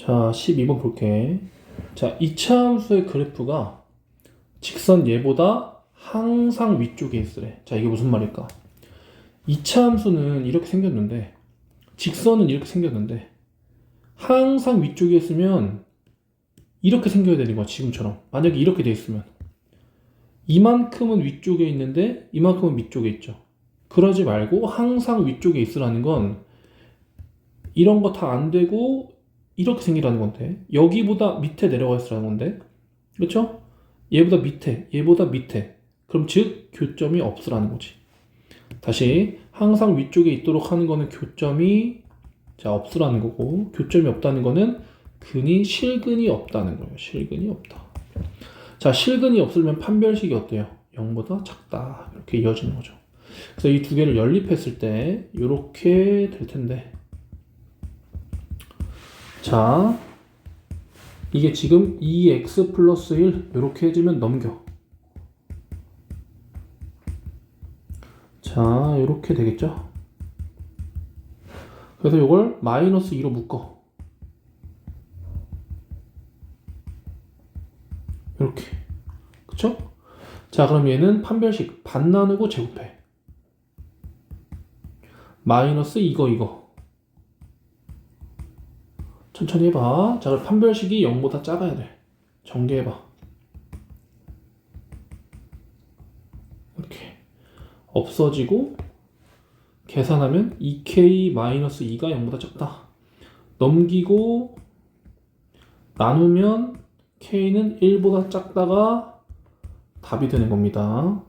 자, 12번 볼게. 자, 이차 함수의 그래프가 직선 얘보다 항상 위쪽에 있으래. 자, 이게 무슨 말일까? 이차 함수는 이렇게 생겼는데, 직선은 이렇게 생겼는데, 항상 위쪽에 있으면 이렇게 생겨야 되는 거야, 지금처럼. 만약에 이렇게 돼 있으면. 이만큼은 위쪽에 있는데, 이만큼은 밑쪽에 있죠. 그러지 말고 항상 위쪽에 있으라는 건 이런 거 다 안 되고 이렇게 생기라는 건데 여기보다 밑에 내려가 있으라는 건데 그렇죠? 얘보다 밑에 얘보다 밑에. 그럼 즉 교점이 없으라는 거지. 다시 항상 위쪽에 있도록 하는 거는 교점이 자 없으라는 거고 교점이 없다는 거는 근이 실근이 없다는 거예요. 실근이 없다. 자 실근이 없으면 판별식이 어때요? 0보다 작다. 이렇게 이어지는 거죠. 그래서 이 두 개를 연립했을 때 이렇게 될 텐데 자, 이게 지금 2x 플러스 1 이렇게 해주면 넘겨. 자, 이렇게 되겠죠? 그래서 이걸 마이너스 2로 묶어. 이렇게. 그쵸? 자, 그럼 얘는 판별식 반 나누고 제곱해. 마이너스 이거 이거. 천천히 해봐. 자, 그럼 판별식이 0보다 작아야 돼. 전개해봐. 이렇게. 없어지고, 계산하면 2k-2가 0보다 작다. 넘기고, 나누면 k는 1보다 작다가 답이 되는 겁니다.